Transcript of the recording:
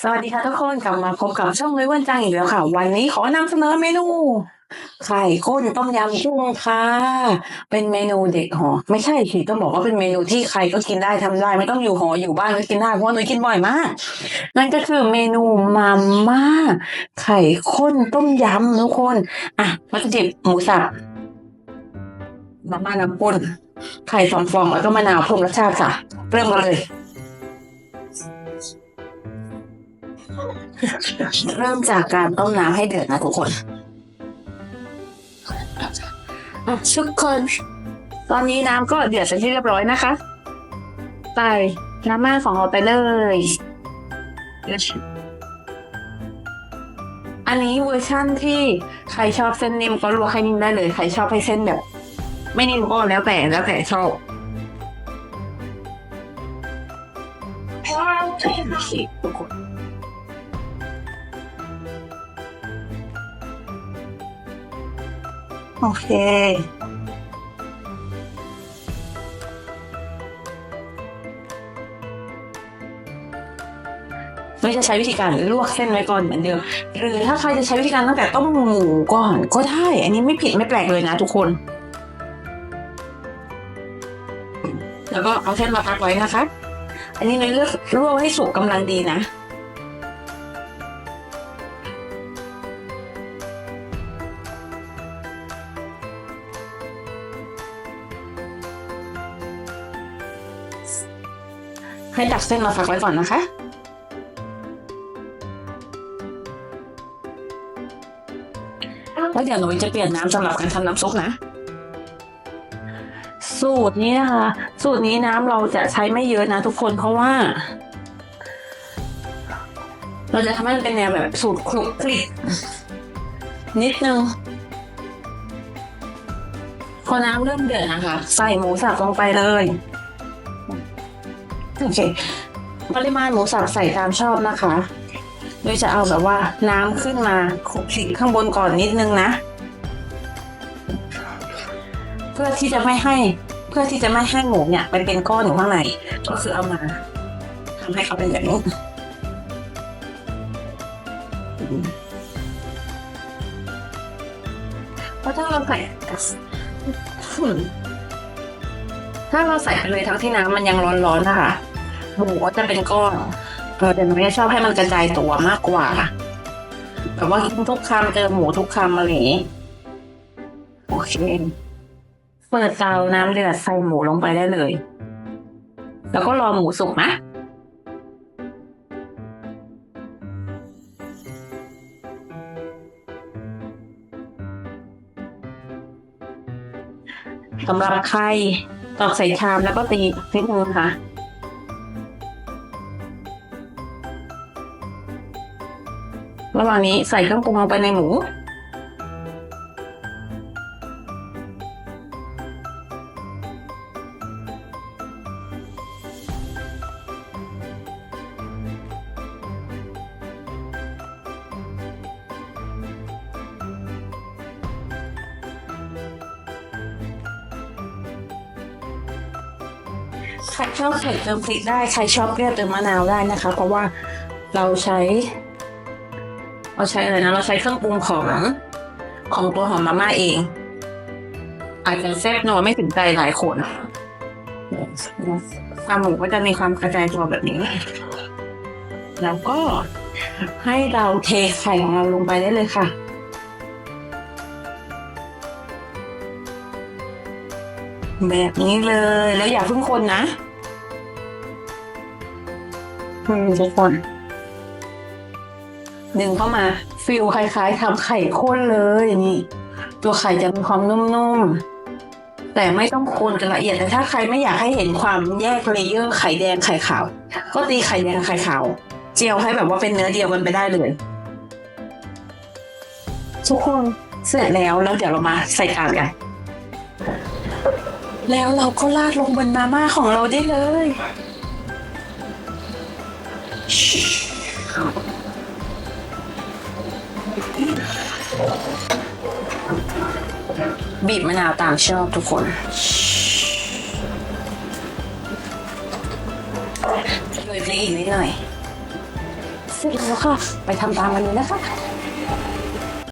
สวัสดีค่ะทุกคนกลับมาพบกับช่องเลยวันจังอีกแล้วค่ะ วันนี้ขอนำเสนอเมนูไข่ข้นต้มยำกุ้งค่ะ เป็นเมนูเด็กหอ ไม่ใช่สิต้องบอกว่าเป็นเมนูที่ใครก็กินได้ทำได้ ไม่ต้องอยู่หออยู่บ้านก็กินได้เพราะว่าหนูกินบ่อยมากนั่นก็คือเมนูมาม่าไข่ข้นต้มยำทุกคนอะวัตถุดิบหมูสับมาม่าน้ำข้นไข่สองฟองแล้วก็มะนาวเพิ่มรสชาติค่ะ เริ่มกันเลย เริ่มจากการต้มน้ำให้เดือดนะทุกคนอะทุกคน ตอนนี้น้ำก็เดือดเป็นที่เรียบร้อยนะคะใส่น้ำม่าของเราไปเลย อันนี้เวอร์ชั่นที่ใครชอบเส้นนิ่มก็ลวกให้นิ่มได้เลย ใครชอบให้เส้นแบบ ไม่นิ่มก็แล้วแต่แล้วแต่ชอบทุกคน โอเคไม่จะใช้วิธีการลวกเส้นไว้ก่อนเหมือนเดิม หรือถ้าใครจะใช้วิธีการตั้งแต่ต้มหมูก่อนก็ได้ อันนี้ไม่ผิดไม่แปลกเลยนะทุกคน แล้วก็เอาเส้นมาพักไว้นะคะ อันนี้เนยเลือกลวกให้สุกกำลังดีนะ ให้ตักเส้นมาพักไว้ก่อนนะคะ แล้วเดี๋ยวหนูจะเปลี่ยนน้ำสำหรับการทำน้ำซุปนะ สูตรนี้นะคะ สูตรนี้น้ำเราจะใช้ไม่เยอะนะทุกคนเพราะว่า เราจะทำให้มันเป็นแนวแบบสูตรคลุกคลิกนิดนึงพอน้ำเริ่มเดือดนะคะ ใส่หมูสับลงไปเลย โอเคปริมาณหมูสับใส่ตามชอบนะคะ โดยจะเอาแบบว่าน้ำขึ้นมาคลุกคลิกข้างบนก่อนนิดนึงนะ เพื่อที่จะไม่ให้เพื่อที่จะไม่ให้หมูเนี่ยมันเป็นก้อนอยู่ข้างในก็คือเอามาทำให้เขาเป็นแบบนี้เพราะถ้าเราใส่ถ้าเราใส่ไปเลยทั้งที่น้ำมันยังร้อนๆนะคะ หมูก็จะเป็นก้อนเออแต่หนูเนี่ยชอบให้มันกระจายตัวมากกว่าแบบว่ากินทุกคำเจอหมูทุกคำอะไรอย่างนี้โอเค เปิดเตาน้ำเดือดใส่หมูลงไปได้เลย แล้วก็รอหมูสุกนะสำหรับไข่ตอกใส่ชามแล้วก็ตีนิดนึงค่ะ ระหว่างนี้ใส่เครื่องปรุงลงไปในหมู ใครชอบเผ็ดเติมพริกได้ ใครชอบเปรี้ยวเติมมะนาวได้นะคะ เพราะว่าเราใช้ เราใช้อะไรนะเราใช้เครื่องปรุงของของตัวหอมมาม่าเอง อาจจะแซ่บนัวไม่ถึงใจหลายคนความหมูก็จะมีความกระจายตัวแบบนี้ แล้วก็ให้เราเทไข่ของเราลงไปได้เลยค่ะแบบนี้เลยแล้วอย่าเพิ่งคนนะอืมทุกคน ดึงเข้ามาฟิลคล้ายๆทำไข่ข้นเลยนี่ ตัวไข่จะมีความนุ่มๆ แต่ไม่ต้องคนกันละเอียดแต่ถ้าใครไม่อยากให้เห็นความแยกเลเยอร์ไข่แดงไข่ขาว ก็ตีไข่แดงไข่ขาว เจียวให้แบบว่าเป็นเนื้อเดียวกันไปได้เลยทุกคนเสร็จแล้วแล้วเดี๋ยวเรามาใส่จานกัน แล้วเราก็ราดลงบนมาม่าของเราได้เลย บีบมะนาวตามชอบทุกคน โรยพริกอีกนิดหน่อย เสร็จแล้วค่ะ ไปทำตามกันเลยนะคะ